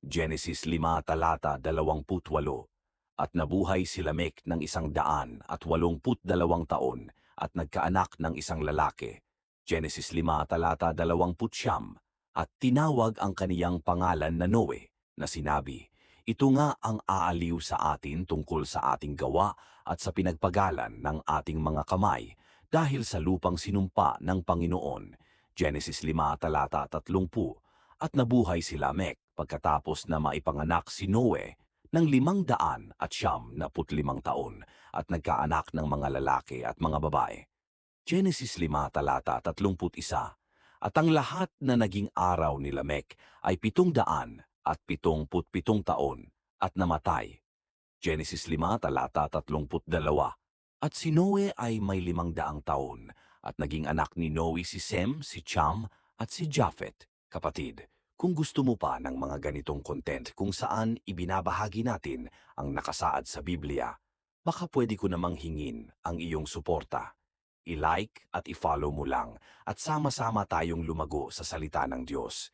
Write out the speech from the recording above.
Genesis 5 talata 28 At nabuhay si Lamek ng isang daan at walumput dalawang taon at nagkaanak ng isang lalaki. Genesis 5 talata 20 At tinawag ang kaniyang pangalan na Noe na sinabi, Ito nga ang aaliw sa atin tungkol sa ating gawa at sa pinagpagalan ng ating mga kamay dahil sa lupang sinumpa ng Panginoon. Genesis 5 talata 30 At nabuhay si Lamek pagkatapos na maipanganak si Noe ng limang daan at siyam na putlimang taon at nagkaanak ng mga lalaki at mga babae. Genesis 5 talata 31 At ang lahat na naging araw ni Lamek ay pitong daan at pitong putpitong taon at namatay. Genesis 5 talata 32 At si Noe ay may limang daang taon at naging anak ni Noe si Sem, si Cham at si Japhet. Kapatid, kung gusto mo pa ng mga ganitong content kung saan ibinabahagi natin ang nakasaad sa Biblia, baka pwede ko namang hingin ang iyong suporta. I-like at i-follow mo lang at sama-sama tayong lumago sa salita ng Diyos.